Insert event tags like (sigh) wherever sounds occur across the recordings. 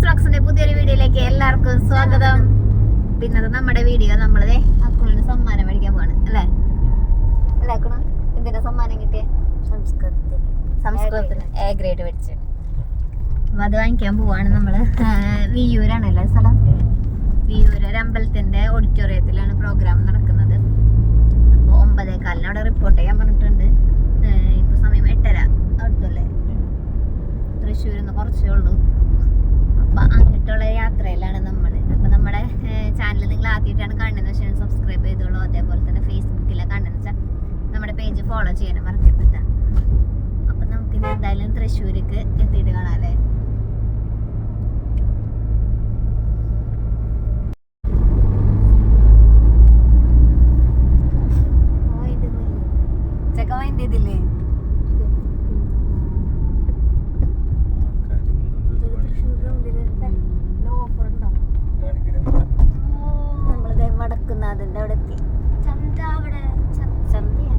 Guys റോക്സിന്റെ പുതിയൊരു വീഡിയോയിലേക്ക് എല്ലാവർക്കും സ്വാഗതം. പിന്നത് നമ്മുടെ വീഡിയോ. നമ്മളെ അക്കുളിന് സമ്മാനം മേടിക്കാൻ പോവാണ്. അല്ലേ? അല്ലേ അക്കുണ എന്തിനാ സമ്മാനം കിട്ടിയ? സംസ്കൃതത്തിന്. സംസ്കൃതത്തിന്. എ ഗ്രേഡ് മേടിച്ചു അപ്പൊ അത് വാങ്ങിക്കാൻ പോവാണ് നമ്മൾ. വിയൂരാണല്ലോ സ്ഥലം? വിയൂര് ഒരു അമ്പലത്തിന്റെ ഓഡിറ്റോറിയത്തിലാണ് പ്രോഗ്രാം നടക്കുന്നത് അപ്പോൾ ഒമ്പതേ കാലിന് അവിടെ റിപ്പോർട്ട് ചെയ്യാൻ പറഞ്ഞിട്ടുണ്ട് ഏ, ഇപ്പൊ സമയം എട്ടര അടുത്തല്ലേ തൃശ്ശൂരിൽ നിന്ന് കുറച്ചേ ഉള്ളൂ അപ്പൊ അങ്ങോട്ടുള്ള യാത്രയിലാണ് നമ്മൾ അപ്പൊ നമ്മുടെ ചാനൽ നിങ്ങൾ ആദ്യമായിട്ടാണ് കാണുന്നത് വെച്ചാൽ സബ്സ്ക്രൈബ് ചെയ്തോളൂ അതേപോലെ തന്നെ ഫേസ്ബുക്കിലെ കാണുന്നത് വെച്ചാൽ നമ്മുടെ പേജ് ഫോളോ ചെയ്യാനും മറക്കരുത് ട്ടാ. അപ്പൊ നമുക്ക് ഇനി എന്തായാലും തൃശ്ശൂർക്ക് എത്തിയിട്ട് കാണാല്ലേ ചെക്ക മൈൻഡ് ചെയ്തില്ലേ നമ്മളിത് വടക്കുന്നാഥന്റെ അവിടെ എത്തി ചന്ത അവിടെ ചന്തയാ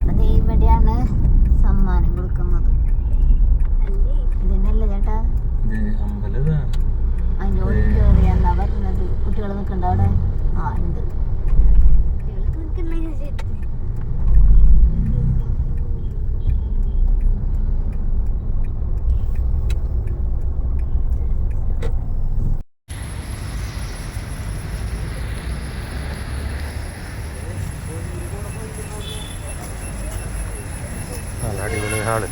അതെ ഇവിടെയാണ് സമ്മാനം കൊടുക്കുന്നത് ഇതിനല്ല ചേട്ടാ അതിന്റെ ഓഡിറ്റോറിയം എന്നാ പറഞ്ഞത് കുട്ടികൾ നിൽക്കണ്ട അവിടെ ആ ഉണ്ട് നല്ല അടിപൊളി ഹാൾ.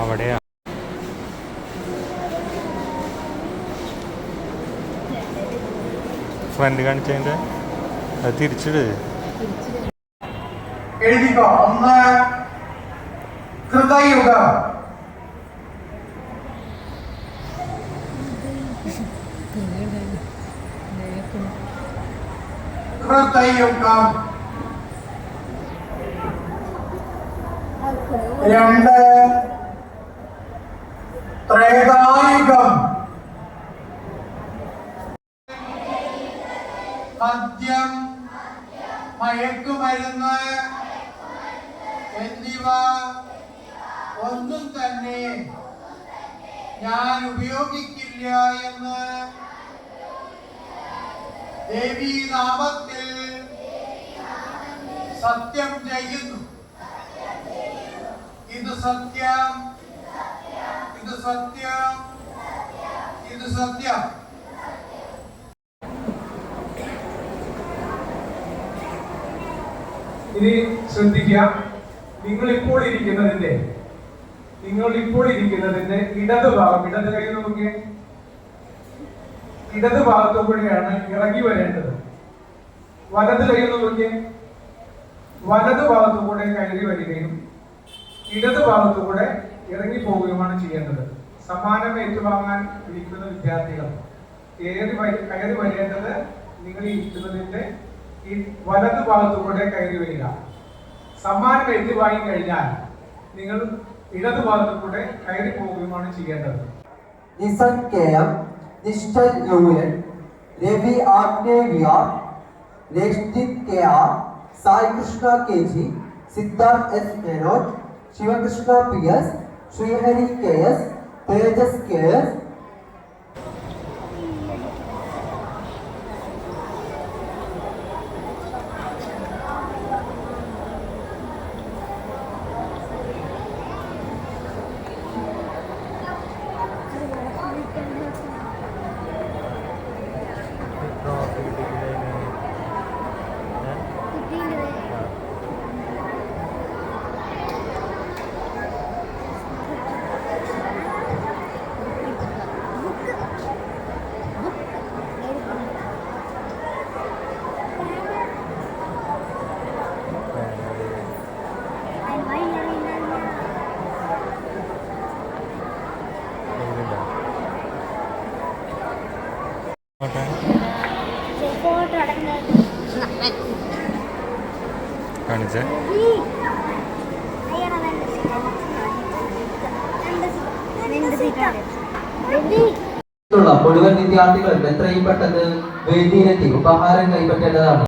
അവിടെയാ ഫ്രണ്ട് കാണിച്ചതിന്റെ അത് തിരിച്ചിട്. രണ്ട്. ത്രേതായുഗം. മദ്യം മയക്കുമരുന്ന് എന്നിവ ഒന്നും തന്നെ ഞാൻ ഉപയോഗിക്കില്ല എന്ന് ദേവീനാമത്തിൽ സത്യം ചെയ്യുന്നു. ഇത് സത്യം ഇത് സത്യം ഇത് സത്യം. ഇനി ശ്രദ്ധിക്കുക. നിങ്ങൾ ഇപ്പോൾ ഇരിക്കുന്നതിന്റെ നിങ്ങൾ ഇപ്പോൾ ഇരിക്കുന്നതിന്റെ ഇടത് ഭാഗം ഇടത് കൈ നോക്കിയേ. ഇടത് ഭാഗത്തു കൂടെയാണ് ഇറങ്ങി വരേണ്ടത്. വലത് കൈ നോക്കിയേ. വലത് ഭാഗത്തു കൂടെ കയറി വരികയും ഇടത് ഭാഗത്തു കൂടെ ഇറങ്ങി പോവുകയുമാണ് ചെയ്യേണ്ടത്. സമ്മാനം ഏറ്റുവാങ്ങാൻ ഇരിക്കുന്ന വിദ്യാർത്ഥികൾ. കയറി കയറി വരേണ്ടത് നിങ്ങൾ ഇരിക്കുന്നതിന്റെ ഈ വലത് ഭാഗത്തുകൂടെ കയറി വരിക. സമ്മാനം ഏറ്റുവാങ്ങി കഴിഞ്ഞാൽ നിങ്ങൾ ഇടത് ഭാഗത്തുകൂടെ കയറി പോവുകയുമാണ് ചെയ്യേണ്ടത്. നിസംഖ്യം നിഷ്ഠൻ യൂയൻ Ravi ആഗ്നേവിയ Rakshith K R Sai Krishna K G Siddharth S Menon Sivakrishna P S Srihari K S Tejas K S മുഴുവൻ എത്രയും പെട്ടെന്ന് വേദിയിലെത്തി ഉപഹാരം കൈപ്പറ്റേണ്ടതാണ്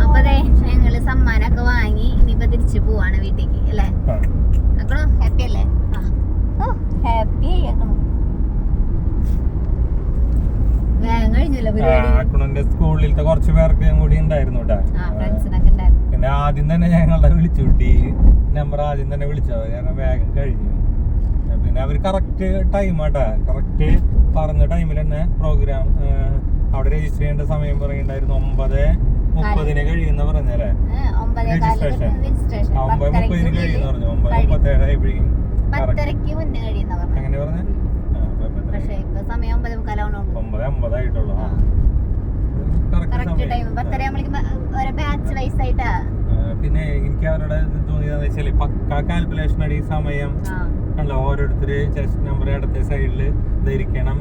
അപ്പൊ അതെ ഞങ്ങൾ സമ്മാനമൊക്കെ വാങ്ങി ഇനിയിപ്പൊ തിരിച്ചു പോവാണ് വീട്ടിലേക്ക് അല്ലേ ആക്കണോ ഹാപ്പി അല്ലേ ആ ഓ ഹാപ്പി ആക്കണോ ആക്കണന്റെ സ്കൂളിലത്തെ കുറച്ച് പേർക്ക് കൂടി ഉണ്ടായിരുന്നു പിന്നെ ആദ്യം തന്നെ ഞങ്ങളെ വിളിച്ചു കിട്ടി. നമ്പർ ആദ്യം തന്നെ വിളിച്ചത് കാരണം വേഗം കഴിഞ്ഞു. പിന്നെ അവർ കറക്റ്റ് ടൈം ആട്ടാ കറക്റ്റ് പറഞ്ഞ ടൈമിൽ തന്നെ പ്രോഗ്രാം അവിടെ രജിസ്റ്റർ ചെയ്യേണ്ട സമയം പറയുണ്ടായിരുന്നു ഒമ്പത് മുപ്പതിന് കഴിയുന്ന പറഞ്ഞല്ലേ രജിസ്ട്രേഷൻ ഒമ്പത് മുപ്പതിന് കഴിയുന്ന പറഞ്ഞു. ഒമ്പത് കഴിയും. മുപ്പത്തേഴ് ആയപ്പോഴേക്കും correct. പത്തരക്ക് പറഞ്ഞു അങ്ങനെ പറഞ്ഞേ. പക്ഷെ ഇപ്പൊ സമയം ഒമ്പത് മുക്കാലാവണുള്ളൂ ഒമ്പത് അമ്പതായിട്ടുള്ളൂ കറക്റ്റ് ടൈം പത്തര ബാച്ച് വൈസ് ആയിട്ടാ. പിന്നെ എനിക്ക് അവരുടെ തോന്നിയതെന്ന് വെച്ചാൽ പക്കാ കാൽക്കുലേഷൻ അടി സമയം. കണ്ടോ? ഓരോരുത്തര് ചെസ്റ്റ് നമ്പർ ഇടത്തെ സൈഡിൽ ധരിക്കണം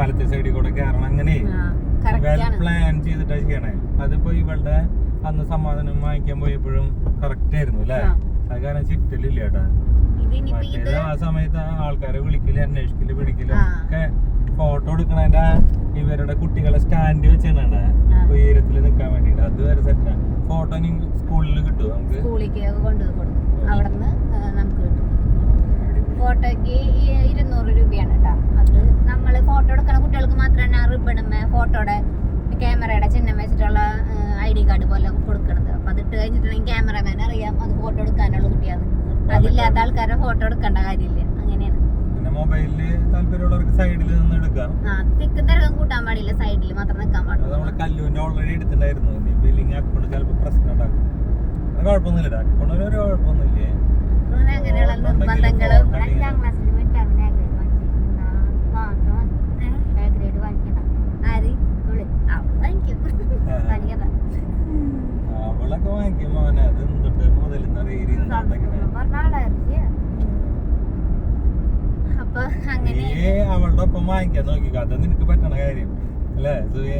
വലത്തെ സൈഡിൽ കൂടെ കയറണം അങ്ങനെ. വെൽ പ്ലാൻ ചെയ്തിട്ടാ ചെയ്യണേ. അതിപ്പോ ഇവളുടെ അന്ന് സമാധാനം വാങ്ങിക്കാൻ പോയപ്പോഴും കറക്റ്റ് ആയിരുന്നു അല്ലേ. അത് കാരണം ചിറ്റലില്ല ഇത് മറ്റേത് ആ സമയത്ത് ആൾക്കാരെ വിളിക്കൽ അന്വേഷിക്കൽ പിടിക്കൽ. ഒക്കെ ഫോട്ടോ എടുക്കണേന്റെ ഇവരുടെ കുട്ടികളെ സ്റ്റാൻഡ് വെച്ചാണ്. ഉയരത്തിൽ നിൽക്കാൻ വേണ്ടിട്ട് അത് വരെ സെറ്റാ ഫോട്ടോ സ്കൂളിൽ കിട്ടും നമുക്ക്? സ്കൂളിലേക്ക് കൊണ്ടു കൊടുക്കും. അവിടെ നിന്ന് നമുക്ക് കിട്ടും. ഫോട്ടോയ്ക്ക് ഇരുന്നൂറ് രൂപയാണ് കേട്ടോ. അത് നമ്മൾ ഫോട്ടോ എടുക്കണ കുട്ടികൾക്ക് മാത്രമാണ് ആ റിബണുമേ ഫോട്ടോയുടെ ക്യാമറയുടെ ചിഹ്നം വെച്ചിട്ടുള്ള ഐ ഡി കാർഡ് പോലെ കൊടുക്കണത്. അപ്പൊ ഇട്ട് കഴിഞ്ഞിട്ടുണ്ടെങ്കിൽ ക്യാമറമാൻ അറിയാം അത് ഫോട്ടോ കുട്ടിയാണ് അതില്ലാത്ത ആൾക്കാരെ ഫോട്ടോ എടുക്കേണ്ട കാര്യമില്ല. അങ്ങനെയാണ്. പിന്നെ മൊബൈലിൽ താല്പര്യമുള്ളവർക്ക് സൈഡിൽ നിന്ന് എടുക്കാം. തിക്കും തിരക്കും കൂട്ടാൻ പാടില്ല. സൈഡിൽ മാത്രം നിൽക്കാൻ പാടില്ല. നമ്മൾ നമ്മൾ കല്ലുവിന്റെ ഓൾറെഡി എടുത്തിട്ടുണ്ടായിരുന്നു. ബില്ലിങ് അക്കൗണ്ട് ചിലപ്പോൾ പ്രശ്നം ഉണ്ടാക്കും. അത് കുഴപ്പമൊന്നുമില്ല. അക്കൗണ്ടിന് ഒരു കുഴപ്പമൊന്നുമില്ലേ. അങ്ങനെയുള്ള നിർബന്ധങ്ങളും അഞ്ചാം ക്ലാസ്സിൽ ഗ്രേഡ് മാത്രം ഗ്രേഡ് വാങ്ങിക്കണം ആര്? ഇവൾ. ആ, വാങ്ങിക്കും. വാങ്ങിക്കണ്ട അവളൊക്കെ വാങ്ങിക്കും മോനെ. അത് എന്തുണ്ട് മുതൽ പറഞ്ഞാളായിരിക്കും അപ്പൊ അങ്ങനെ നീ അവളുടെ ഒപ്പം വാങ്ങിക്കാൻ നോക്കിക്കോ അത് നിനക്ക് പറ്റണ കാര്യം. അല്ലേ സുഖേ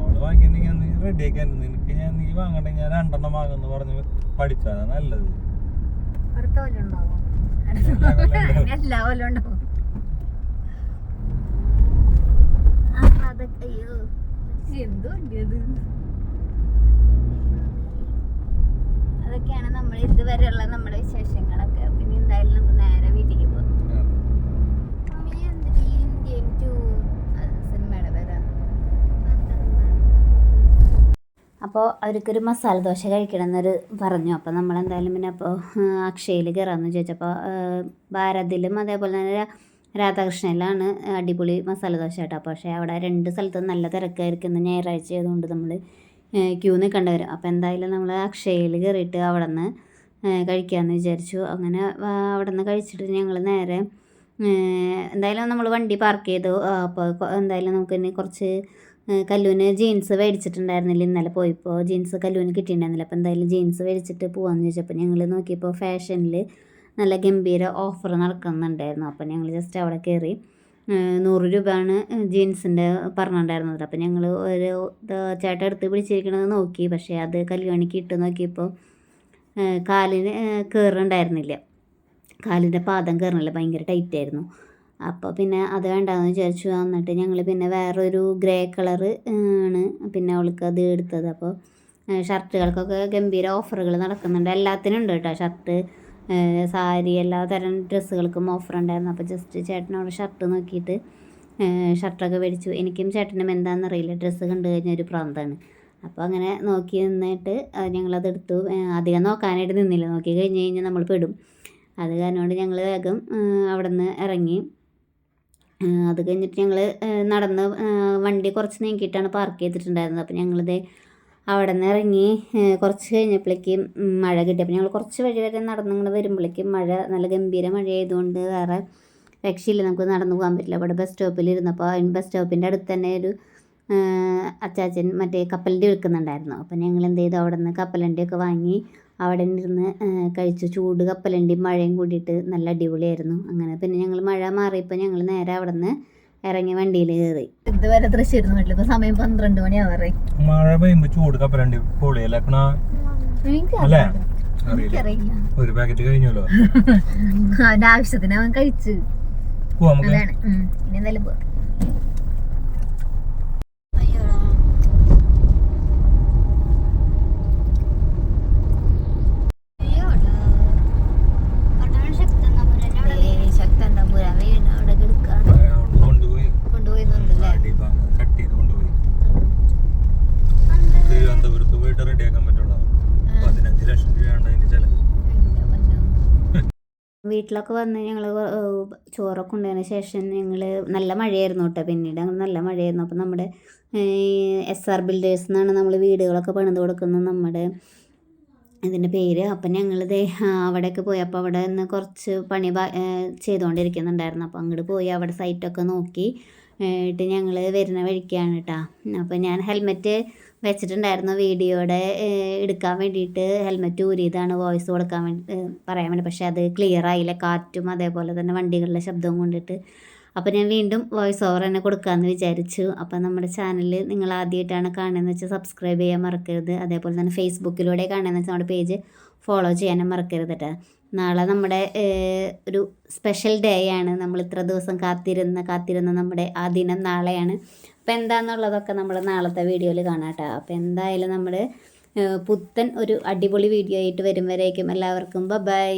അവൾ വാങ്ങിക്കണ്ടെങ്കിൽ നീ റെഡി ആക്കാൻ. നിനക്ക് ഞാൻ നീ വാങ്ങണ്ട ഞാൻ രണ്ടെണ്ണം വാങ്ങുന്നു പറഞ്ഞ് പഠിച്ചാ നല്ലത്. എല്ലാ കൊല്ലം ഉണ്ടാവും. അതൊക്കെ അയ്യോ. എന്തോ അത്? അതൊക്കെയാണ് നമ്മൾ ഇതുവരെയുള്ള നമ്മുടെ വിശേഷങ്ങളൊക്കെ. പിന്നെ എന്തായാലും നമുക്ക് നേരെ വീട്ടിലേക്ക് പോകും അപ്പോൾ അവർക്കൊരു മസാല ദോശ കഴിക്കണം എന്നൊരു പറഞ്ഞു. അപ്പോൾ നമ്മൾ എന്തായാലും പിന്നെ അപ്പോൾ അക്ഷയയിൽ കയറാമെന്ന് ചോദിച്ചപ്പോൾ ഭാരതിലും അതേപോലെ തന്നെ രാധാകൃഷ്ണയിലാണ് അടിപൊളി മസാല ദോശ കേട്ടോ. പക്ഷേ അവിടെ രണ്ട് സ്ഥലത്തും നല്ല തിരക്കായിരിക്കുന്ന ഞായറാഴ്ച ആയതുകൊണ്ട് നമ്മൾ ക്യൂ നിൽക്കേണ്ടി വരും അപ്പോൾ എന്തായാലും നമ്മൾ അക്ഷയയിൽ കയറിയിട്ട് അവിടെ നിന്ന് കഴിക്കാമെന്ന് വിചാരിച്ചു. അങ്ങനെ അവിടെ നിന്ന് കഴിച്ചിട്ട് ഞങ്ങൾ നേരെ എന്തായാലും നമ്മൾ വണ്ടി പാർക്ക് ചെയ്തു. അപ്പോൾ എന്തായാലും നമുക്ക് ഇനി കുറച്ച് കല്ലൂന് ജീൻസ് മേടിച്ചിട്ടുണ്ടായിരുന്നില്ല. ഇന്നലെ പോയപ്പോൾ ജീൻസ് കല്ലൂന് കിട്ടിയിട്ടുണ്ടായിരുന്നില്ല. അപ്പോൾ എന്തായാലും ജീൻസ് മേടിച്ചിട്ട് പോകാമെന്ന് ചോദിച്ചപ്പോൾ ഞങ്ങൾ നോക്കിയപ്പോൾ ഫാഷനിൽ നല്ല ഗംഭീര ഓഫർ നടക്കുന്നുണ്ടായിരുന്നു. അപ്പോൾ ഞങ്ങൾ ജസ്റ്റ് അവിടെ കയറി നൂറ് രൂപയാണ് ജീൻസിന്റെ പറഞ്ഞിട്ടുണ്ടായിരുന്നത്. അപ്പോൾ ഞങ്ങൾ ഒരു ചേട്ടൻ എടുത്ത് പിടിച്ചിരിക്കണത് നോക്കി. പക്ഷേ അത് കല്യാണിക്ക് ഇട്ട് നോക്കിയപ്പോൾ കാലിന് കയറുണ്ടായിരുന്നില്ല കാലിന്റെ പാദം കയറണില്ല ഭയങ്കര ടൈറ്റായിരുന്നു അപ്പോൾ പിന്നെ അത് വേണ്ടാന്ന് വിചാരിച്ചു. എന്നിട്ട് ഞങ്ങൾ പിന്നെ വേറൊരു ഗ്രേ കളർ ആണ് പിന്നെ അവൾക്ക് അത് എടുത്തത്. അപ്പോൾ ഷർട്ടുകൾക്കൊക്കെ ഗംഭീര ഓഫറുകൾ നടക്കുന്നുണ്ട്. എല്ലാത്തിനും ഉണ്ട് കേട്ടോ ഷർട്ട്. സാരി എല്ലാ തരം ഡ്രസ്സുകൾക്കും ഓഫർ ഉണ്ടായിരുന്നു അപ്പോൾ ജസ്റ്റ് ചേട്ടനോട് ഷർട്ട് നോക്കിയിട്ട് ഷർട്ടൊക്കെ മേടിച്ചു. എനിക്കും ചേട്ടനും എന്താണെന്നറിയില്ല ഡ്രസ്സ് കണ്ടു കഴിഞ്ഞാൽ ഒരു പ്രാന്താണ്. അപ്പോൾ അങ്ങനെ നോക്കി നിന്നിട്ട് ഞങ്ങളത് എടുത്തു അധികം നോക്കാനായിട്ട് നിന്നില്ല. നോക്കി കഴിഞ്ഞ് കഴിഞ്ഞാൽ നമ്മൾ പെടും. അത് കാരണം ഞങ്ങൾ വേഗം അവിടെ നിന്ന് ഇറങ്ങി. അത് കഴിഞ്ഞിട്ട് ഞങ്ങൾ നടന്ന് വണ്ടി കുറച്ച് നീക്കിയിട്ടാണ് പാർക്ക് ചെയ്തിട്ടുണ്ടായിരുന്നത്. അപ്പോൾ ഞങ്ങളിത് അവിടെ നിന്ന് ഇറങ്ങി കുറച്ച് കഴിഞ്ഞപ്പോഴേക്കും മഴ കിട്ടി അപ്പോൾ ഞങ്ങൾ കുറച്ച് വഴി വരെ നടന്നിങ്ങനെ വരുമ്പോഴേക്കും മഴ നല്ല ഗംഭീര മഴ ആയതുകൊണ്ട് വേറെ രക്ഷയില്ല നമുക്ക് നടന്നു പോകാൻ പറ്റില്ല. അവിടെ ബസ് സ്റ്റോപ്പിൽ ഇരുന്നപ്പോൾ ബസ് സ്റ്റോപ്പിന്റെ അടുത്ത് തന്നെ ഒരു അച്ചാച്ചൻ മറ്റേ കപ്പലിന്റെ വിൽക്കുന്നുണ്ടായിരുന്നു. അപ്പോൾ ഞങ്ങൾ എന്ത് ചെയ്തു? അവിടെ നിന്ന് കപ്പലണ്ടിയൊക്കെ വാങ്ങി അവിടെ ആ, കഴിച്ചു. ചൂട് കപ്പലണ്ടിയും മഴയും കൂടിയിട്ട് നല്ല അടിപൊളിയായിരുന്നു. അങ്ങനെ പിന്നെ ഞങ്ങൾ മഴ മാറിയപ്പോൾ ഞങ്ങൾ നേരെ അവിടെ നിന്ന് ഇറങ്ങി വണ്ടിയിൽ കയറി ഇതുവരെ തൃശ്ശൂർ വീട്ടിൽ ഇപ്പൊ സമയം പന്ത്രണ്ട് മണിയാവാറേ മഴ പെയ്യുമ്പോ ചൂട് കപ്പലണ്ടി. പൊളിയല്ലേ അല്ലേ? അറിയില്ല. ഒരു പാക്കറ്റ് കഴിഞ്ഞല്ലോ (laughs) അവന്റെ ആവശ്യത്തിന് അവൻ കഴിച്ചു. പോവാ നമുക്ക്. അതാണ്. ഇനി എന്തായാലും പോവാം റെഡിയാക്കാൻ പറ്റുള്ളൂ. പതിനഞ്ച് ലക്ഷം രൂപയാണ് അതിന്റെ ചെലവ്. (laughs) വീട്ടിലൊക്കെ വന്ന് ഞങ്ങൾ ചോറൊക്കെ ഉണ്ടതിന് ശേഷം ഞങ്ങൾ നല്ല മഴയായിരുന്നു കേട്ടോ. പിന്നീട് അങ്ങനെ നല്ല മഴയായിരുന്നു. അപ്പോൾ നമ്മുടെ എസ് ആർ ബിൽഡേഴ്സ് എന്നാണ് നമ്മൾ വീടുകളൊക്കെ പണിത് കൊടുക്കുന്നത് നമ്മുടെ ഇതിന്റെ പേര്. അപ്പം ദേ അവിടെയൊക്കെ പോയി. അപ്പോൾ അവിടെ നിന്ന് കുറച്ച് പണി ചെയ്തുകൊണ്ടിരിക്കുന്നുണ്ടായിരുന്നു അപ്പോൾ അങ്ങോട്ട് പോയി അവിടെ സൈറ്റൊക്കെ നോക്കി ഇട്ട് ഞങ്ങൾ വരുന്ന വഴിക്കാണ് കേട്ടോ അപ്പോൾ ഞാൻ ഹെൽമെറ്റ് വെച്ചിട്ടുണ്ടായിരുന്നു വീഡിയോയുടെ എടുക്കാൻ വേണ്ടിയിട്ട് ഹെൽമെറ്റ് ഊരിയതാണ് വോയിസ് കൊടുക്കാൻ വേണ്ടി പറയാൻ വേണ്ടി. പക്ഷേ അത് ക്ലിയർ ആയില്ല. കാറ്റും അതേപോലെ തന്നെ വണ്ടികളുടെ ശബ്ദവും കൊണ്ടിട്ട് അപ്പോൾ ഞാൻ വീണ്ടും വോയിസ് ഓവർ തന്നെ കൊടുക്കാമെന്ന് വിചാരിച്ചു. അപ്പോൾ നമ്മുടെ ചാനൽ നിങ്ങൾ ആദ്യമായിട്ടാണ് കാണുന്നതെന്ന് വെച്ചാൽ സബ്സ്ക്രൈബ് ചെയ്യാൻ മറക്കരുത്. അതേപോലെ തന്നെ ഫേസ്ബുക്കിലൂടെ കാണുന്നതെന്ന് വെച്ചാൽ നമ്മുടെ പേജ് ഫോളോ ചെയ്യാനും മറക്കരുത് കേട്ടോ നാളെ നമ്മുടെ ഒരു സ്പെഷ്യൽ ഡേ ആണ്. നമ്മൾ ഇത്ര ദിവസം കാത്തിരുന്ന കാത്തിരുന്ന നമ്മുടെ ആ ദിനം നാളെയാണ്. അപ്പോൾ എന്താണെന്നുള്ളതൊക്കെ നമ്മൾ നാളത്തെ വീഡിയോയിൽ കാണാം കേട്ടോ അപ്പോൾ എന്തായാലും നമ്മുടെ പുത്തൻ ഒരു അടിപൊളി വീഡിയോ ആയിട്ട് വരും വരേക്കും. എല്ലാവർക്കും ബൈ